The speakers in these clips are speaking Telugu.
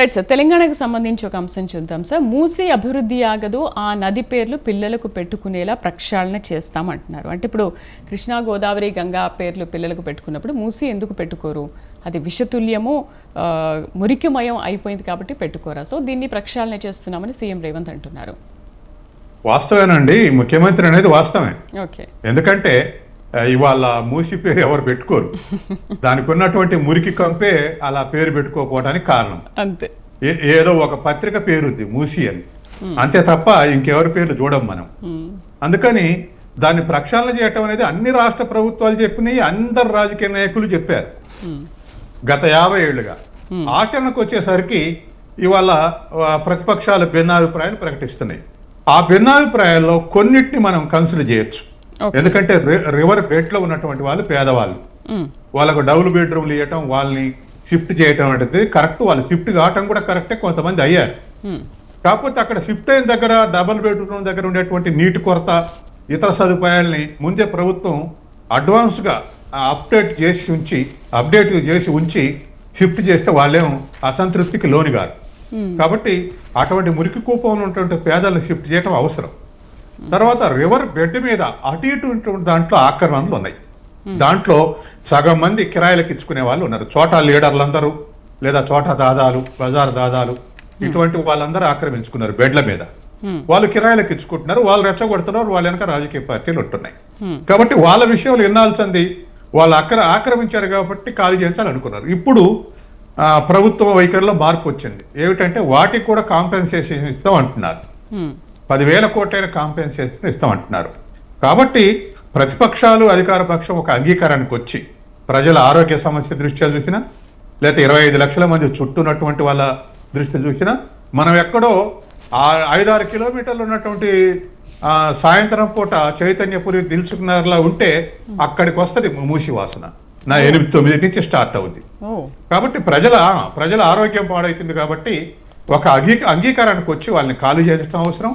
రైట్ సార్ తెలంగాణకు సంబంధించి ఒక అంశం చూద్దాం సార్. మూసి అభివృద్ధి ఆగదు ఆ నది పేర్లు పిల్లలకు పెట్టుకునేలా ప్రక్షాళన చేస్తామంటున్నారు. అంటే ఇప్పుడు కృష్ణా గోదావరి గంగా పేర్లు పిల్లలకు పెట్టుకున్నప్పుడు మూసి ఎందుకు పెట్టుకోరు? అది విషతుల్యము మురికిమయం అయిపోయింది కాబట్టి పెట్టుకోరా? సో దీన్ని ప్రక్షాళన చేస్తున్నామని సీఎం రేవంత్ అంటున్నారు. వాస్తవేనండి. ముఖ్యమంత్రి అనేది వాస్తవమే. ఓకే. ఎందుకంటే ఇవాళ మూసి పేరు ఎవరు పెట్టుకోరు. దానికి ఉన్నటువంటి మురికి కంపే అలా పేరు పెట్టుకోకపోవడానికి కారణం. అంతే. ఏదో ఒక పత్రిక పేరుంది మూసి అని. అంతే తప్ప ఇంకెవరి పేర్లు చూడం మనం. అందుకని దాన్ని ప్రక్షాళన చేయటం అనేది అన్ని రాష్ట్ర ప్రభుత్వాలు చెప్పినాయి అందరు రాజకీయ నాయకులు చెప్పారు. గత యాభై ఏళ్ళుగా. ఆచరణకు వచ్చేసరికి ఇవాళ ప్రతిపక్షాలు భిన్నాభిప్రాయాలు ప్రకటిస్తున్నాయి. ఆ భిన్నాభిప్రాయాల్లో కొన్నిటిని మనం కన్సిడర్ చేయొచ్చు. ఎందుకంటే రివర్ బెడ్లో ఉన్నటువంటి వాళ్ళు పేదవాళ్ళు. వాళ్ళకు డబుల్ బెడ్రూమ్లు ఇవ్వటం వాళ్ళని షిఫ్ట్ చేయటం అనేది కరెక్ట్. వాళ్ళు షిఫ్ట్ కావటం కూడా కరెక్టే కొంతమంది అయ్యారు. కాకపోతే అక్కడ షిఫ్ట్ అయిన దగ్గర డబుల్ బెడ్రూమ్ దగ్గర ఉండేటువంటి నీటి కొరత ఇతర సదుపాయాల్ని ముందే ప్రభుత్వం అడ్వాన్స్గా అప్డేట్ చేసి ఉంచి అప్డేట్ చేసి ఉంచి షిఫ్ట్ చేస్తే వాళ్ళేం అసంతృప్తికి లోని కాదు కాబట్టి అటువంటి మురికి కూపంలో ఉన్నటువంటి పేదలను షిఫ్ట్ చేయడం అవసరం. తర్వాత రివర్ బెడ్ మీద అటు ఇటు దాంట్లో ఆక్రమణలు ఉన్నాయి. దాంట్లో సగం మంది కిరాయిలకు ఇచ్చుకునే వాళ్ళు ఉన్నారు. చోటా లీడర్లందరూ లేదా చోటా దాదాలు బజార్ దాదాలు ఇటువంటి వాళ్ళందరూ ఆక్రమించుకున్నారు బెడ్ల మీద. వాళ్ళు కిరాయిలకు ఇచ్చుకుంటున్నారు. వాళ్ళు రెచ్చగొడుతున్నారు. వాళ్ళ వెనక రాజకీయ పార్టీలు ఉంటున్నాయి. కాబట్టి వాళ్ళ విషయంలో వినాల్సింది వాళ్ళు అక్కడ ఆక్రమించారు కాబట్టి ఖాళీ చేయించాలనుకున్నారు. ఇప్పుడు ప్రభుత్వ వైఖరిలో మార్పు వచ్చింది. ఏమిటంటే వాటికి కూడా కాంపెన్సేషన్ ఇస్తాం అంటున్నారు. పదివేల కోట్లైన కాంపెన్సేషన్ ఇస్తాం అంటున్నారు కాబట్టి ప్రతిపక్షాలు అధికార పక్షం ఒక అంగీకారానికి వచ్చి ప్రజల ఆరోగ్య సమస్య దృష్ట్యా చూసినా లేకపోతే ఇరవై ఐదు లక్షల మంది చుట్టూన్నటువంటి వాళ్ళ దృష్టి చూసినా మనం ఎక్కడో ఆ ఐదారు కిలోమీటర్లు ఉన్నటువంటి సాయంత్రం పూట చైతన్యపురి దిల్చుకున్నర్లా ఉంటే అక్కడికి వస్తుంది మూసి వాసన నా ఎనిమిది తొమ్మిది నుంచి స్టార్ట్ అవుద్ది. ఓ. కాబట్టి ప్రజల ప్రజల ఆరోగ్యం పాడవుతుంది కాబట్టి ఒక అంగీ అంగీకారానికి వచ్చి వాళ్ళని ఖాళీ చేయడం అవసరం.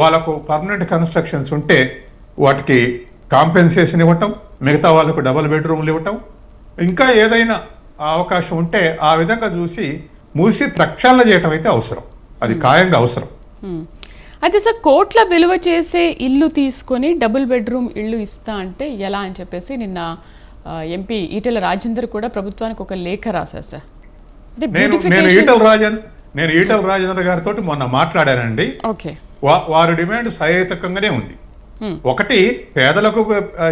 వాళ్ళకు పర్మనెంట్ కన్స్ట్రక్షన్స్ ఉంటే వాటికి కాంపెన్సేషన్ ఇవ్వటం మిగతా వాళ్ళకు డబుల్ బెడ్రూమ్లు ఇవ్వటం. ఇంకా ఏదైనా అవకాశం ఉంటే ఆ విధంగా చూసి మూసి ప్రక్షాళన చేయటం అయితే అవసరం. అది ఖాయంగా అవసరం. మ్మ్. అయితే సార్ కోట్ల విలువ చేసే ఇల్లు తీసుకొని డబుల్ బెడ్రూమ్ ఇల్లు ఇస్తా అంటే ఎలా అని చెప్పేసి నిన్న ఎంపీ ఈటెల రాజేందర్ కూడా ప్రభుత్వానికి ఒక లేఖ రాశారు సార్. అంటే నేను ఈటల రాజన్ నేను ఈటల రాజేంద్ర గారితో మొన్న మాట్లాడానండి. ఓకే. వారి డిమాండ్ సహేతుకంగానే ఉంది. ఒకటి పేదలకు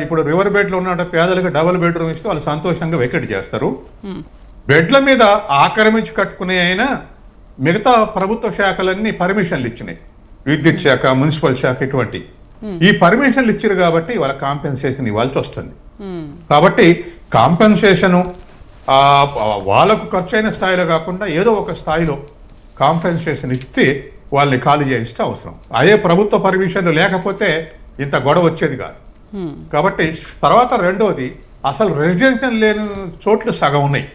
ఇప్పుడు రివర్ బెడ్లో ఉన్న పేదలకు డబుల్ బెడ్రూమ్ ఇస్తే వాళ్ళు సంతోషంగా వెకెట్ చేస్తారు. బెడ్ల మీద ఆక్రమించి కట్టుకునే అయినా మిగతా ప్రభుత్వ శాఖలన్నీ పర్మిషన్లు ఇచ్చినాయి. విద్యుత్ శాఖ మున్సిపల్ శాఖ ఇటువంటి. ఈ పర్మిషన్లు ఇచ్చారు కాబట్టి వాళ్ళ కాంపెన్సేషన్ ఇవ్వాల్సి వస్తుంది. కాబట్టి కాంపెన్సేషను వాళ్ళకు ఖర్చు అయిన స్థాయిలో కాకుండా ఏదో ఒక స్థాయిలో కాంపెన్సేషన్ ఇస్తే వాళ్ళని ఖాళీ చేయిస్తే అవసరం అదే ప్రభుత్వ పర్మిషన్లు లేకపోతే ఇంత గొడవ వచ్చేది కాదు. కాబట్టి తర్వాత రెండోది అసలు రెసిడెన్షియల్ లేని చోట్లు సగం ఉన్నాయి.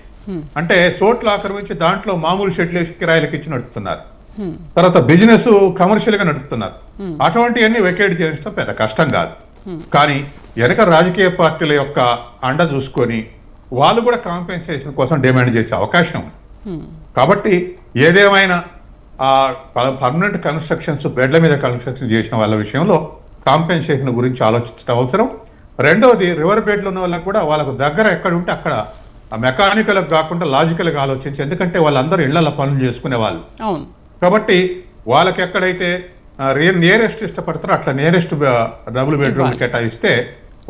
అంటే చోట్లు ఆక్రమించి దాంట్లో మామూలు షెడ్లు కిరాయిలకు ఇచ్చి నడుపుతున్నారు. తర్వాత బిజినెస్ కమర్షియల్గా నడుపుతున్నారు. అటువంటివన్నీ వెకేట్ చేయడం పెద్ద కష్టం కాదు కానీ వెనక రాజకీయ పార్టీల యొక్క అండ చూసుకొని వాళ్ళు కూడా కాంపెన్సేషన్ కోసం డిమాండ్ చేసే అవకాశం ఉంది. కాబట్టి ఏదేమైనా ఆ పర్మనెంట్ కన్స్ట్రక్షన్స్ బెడ్ల మీద కన్స్ట్రక్షన్ చేసిన వాళ్ళ విషయంలో కాంపెన్సేషన్ గురించి ఆలోచించడం అవసరం. రెండవది రివర్ బెడ్లు ఉన్న వాళ్ళకు కూడా వాళ్ళకు దగ్గర ఎక్కడ ఉంటే అక్కడ మెకానికల్ కాకుండా లాజికల్గా ఆలోచించి ఎందుకంటే వాళ్ళందరూ ఇళ్ళలో పనులు చేసుకునే వాళ్ళు. కాబట్టి వాళ్ళకి ఎక్కడైతే నియరెస్ట్ ఇష్టపడతారో అట్లా నియరెస్ట్ డబుల్ బెడ్రూమ్ కేటాయిస్తే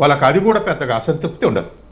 వాళ్ళకి అది కూడా పెద్దగా అసంతృప్తి ఉండదు.